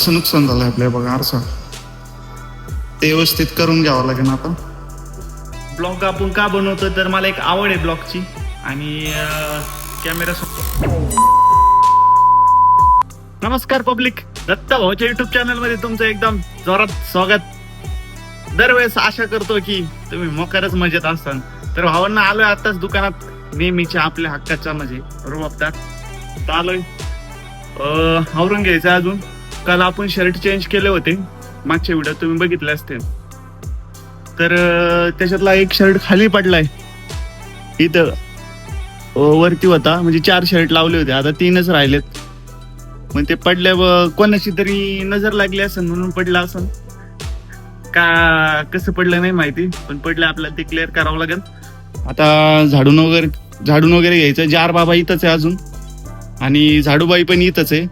कसं नुकसान झालं आपल्या बघा आरसा. ते व्यवस्थित करून घ्यावं लागेल आता. ब्लॉग आपण का बनवतो तर मला एक आवड आहे ब्लॉगची आणि कॅमेरा नमस्कार पब्लिक दत्ता भाऊच्या युट्यूब चॅनलमध्ये तुमचं एकदम जोरात स्वागत. दरवेळेस आशा करतो की तुम्ही मोकारच मजेत असाल. तर भावांना आलोय आताच दुकानात. नेहमीच्या आपल्या हक्काच्या म्हणजे. बरोबर आलोय. आवरून घ्यायचं अजून. काल आपण शर्ट चेंज केले होते. मागच्या व्हिडिओ तुम्ही बघितले असते. तर त्याच्यातला एक शर्ट खाली पडलाय. इथं वरती होता. म्हणजे चार शर्ट लावले होते. आता तीनच राहिलेत. मग ते पडल्यावर कोणाची तरी नजर लागली असेल म्हणून पडलं असेल का कसं पडलं नाही माहिती. पण पडलं आपल्याला ते क्लिअर करावं लागेल. आता झाडून वगैरे झाडून वगैरे घ्यायचं. जार बाबा इथंच आहे अजून. आणि झाडूबाई पण इथंच आहे.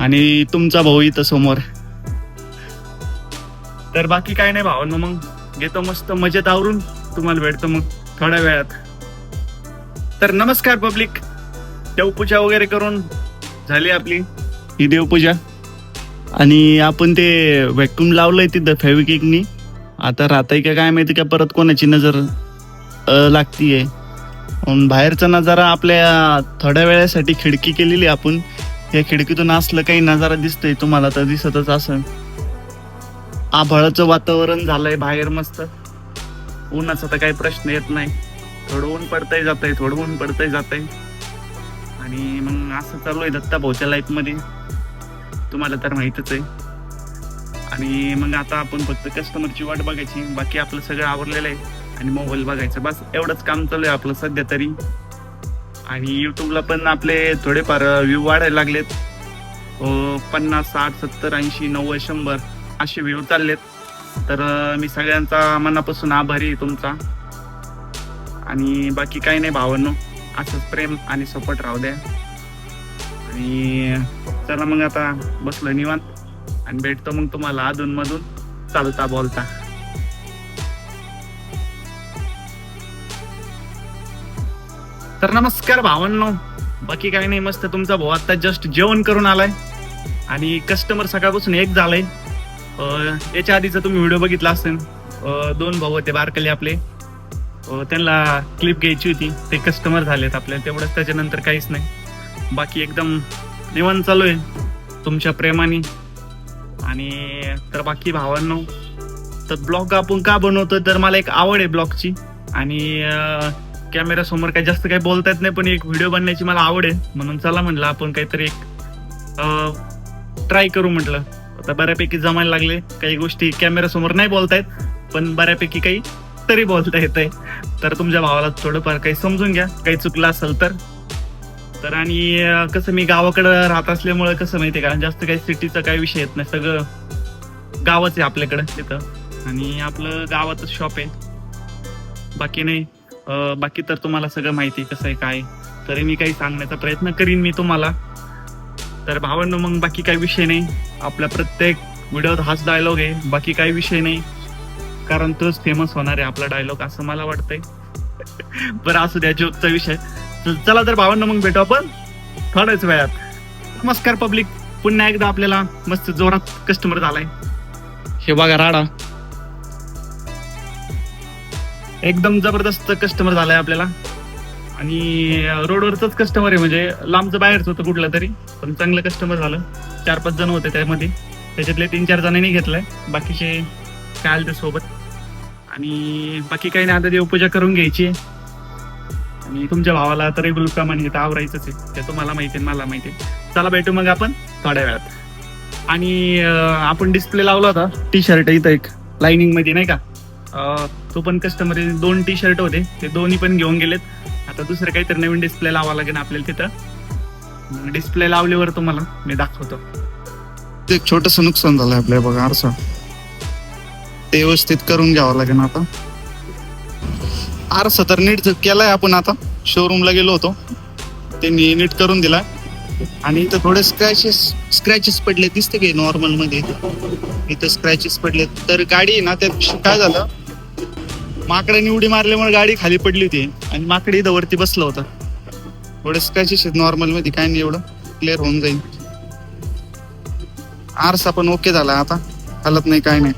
आणि तुमचा भाऊ इथं समोर. तर बाकी काय नाही भावांनो मग घेतो मस्त मजेत आवरून. तुम्हाला भेटतो मग थोड्या वेळात. तर नमस्कार पब्लिक. देवपूजा वगैरे करून झाली आपली. ही देवपूजा. आणि आपण ते व्हॅक्युम लावलंय तिथं फेविकिकनी. आता राहतंय का काय माहिती का परत कोणाची नजर लागतीये. बाहेरचा नजारा आपल्या थोड्या वेळासाठी खिडकी केलेली आपण. या खिडकीतून असलं काही नजारा दिसतोय तुम्हाला तर दिसतच असं आभाळाचं वातावरण झालंय बाहेर मस्त. उन्हाचा तर काही प्रश्न येत नाही. थोडं ऊन पडतंय आहे थोडं ऊन पडतंय आहे आणि मग असं चालू आहे दत्ता भाऊच्या लाईफमध्ये. तुम्हाला तर माहितच आहे. आणि मग आता आपण फक्त कस्टमरची वाट बघायची. बाकी आपलं सगळं आवरलेलं आहे. आणि मोबाईल बघायचं. बस एवढंच काम चालू आहे आपलं सध्या तरी. आणि युट्यूबला पण आपले थोडेफार व्ह्यू वाढायला लागलेत. हो, पन्नास साठ सत्तर ऐंशी नव्वद शंभर असे व्ह्यू चाललेत. तर मी सगळ्यांचा मनापासून आभारी आहे तुमचा. आणि बाकी काही नाही भावांनो असंच प्रेम आणि सपोर्ट राहू द्या. आणि चला मग आता बसलो निवांत. आणि भेटतो मग तुम्हाला अधूनमधून चालता बोलता. तर नमस्कार भावांनो. बाकी काही नाही मस्त तुमचा भाऊ आता जस्ट जेवण करून आलाय. आणि कस्टमर सकाळपासून एक झालाय. याच्या आधीचा तुम्ही व्हिडिओ बघितला असेल. दोन भाऊ होते बारकले आपले. त्यांना क्लिप घ्यायची होती. ते कस्टमर झालेत आपल्याला तेवढंच त्याच्यानंतर काहीच नाही. बाकी एकदम निवांत चालू आहे तुमच्या प्रेमाने. आणि तर बाकी भावांनो तर ब्लॉग आपण का बनवतो तर मला एक आवड आहे ब्लॉगची आणि कॅमेरा समोर काही जास्त काही बोलता येत नाही पण एक व्हिडिओ बनण्याची मला आवड आहे. म्हणून चला म्हटलं आपण काहीतरी एक ट्राय करू म्हटलं. आता बऱ्यापैकी जमायला लागले काही गोष्टी कॅमेरा समोर नाही बोलतायत पण बऱ्यापैकी काही तरी बोलता येत आहे. तर तुमच्या भावाला थोडंफार काही समजून घ्या काही चुकलं असेल तर. तर आणि कसं मी गावाकडं राहत असल्यामुळं कसं माहितीये का जास्त काही सिटीचा काही विषय येत नाही सगळं गावच आहे आपल्याकडं तिथं. आणि आपलं गावातच शॉप आहे. बाकी नाही. बाकी तर तुम्हाला सगळं माहिती आहे कसं आहे काय तरी मी काही सांगण्याचा प्रयत्न करीन मी तुम्हाला. तर भावांनो मग बाकी काही विषय नाही. आपल्या प्रत्येक व्हिडिओत हाच डायलॉग आहे. बाकी काही विषय नाही. कारण तोच फेमस होणार आहे आपला डायलॉग असं मला वाटतंय. बरं असू द्या जोकचा विषय. तर चला तर भावांना मग भेटू आपण. थोड्याच वेळात. नमस्कार पब्लिक पुन्हा एकदा आपल्याला मस्त जोरात कस्टमर झालाय. हे बघा राडा. एकदम जबरदस्त कस्टमर झालाय आपल्याला. आणि रोडवरच कस्टमर आहे म्हणजे लांबचं बाहेरच होतं कुठलं तरी पण चांगलं कस्टमर झालं. चार पाच जण होते त्यामध्ये. त्याच्यातले तीन चार जणांनी घेतलंय. बाकीचे काय आले सोबत? आणि बाकी काही नाही आता देवपूजा करून घ्यायची आहे. आणि तुमच्या भावाला तर रेग्युलर प्रमाणे इथं आवरायचंच आहे. ते तुम्हाला माहिती आहे मला माहिती आहे. चला भेटू मग आपण थोड्या वेळात. आणि आपण डिस्प्ले लावला होता टी शर्ट इथं एक लाइनिंगमध्ये नाही का? तो पण कस्टमर दोन टी शर्ट होते. ते दोन्ही पण घेऊन गेलेत. आता दुसरं काहीतरी नवीन डिस्प्ले लावा लागेल आपल्याला तिथं. डिस्प्ले लावल्यावर तुम्हाला मी दाखवतो. ते एक छोटंसं नुकसान झालंय आपल्या बघा आरसा. ते व्यवस्थित करून घ्यावं लागेल आता. आरसा तर नीट केलाय आपण आता. शोरूमला गेलो होतो. त्यांनी नीट करून दिला आणि इथं थोडे स्क्रॅचेस स्क्रॅचेस पडले दिसते की नॉर्मलमध्ये. इथं स्क्रॅचेस पडले तर गाडी आहे ना त्या काय झालं? माकडाने उडी मारल्यामुळे गाडी खाली पडली होती. आणि माकडी इथं वरती बसलं होतं. थोडे स्क्रॅचेस आहेत नॉर्मलमध्ये काय नाही एवढं. क्लिअर होऊन जाईल. आरसा पण ओके झाला आता. हलत नाही काय नाही.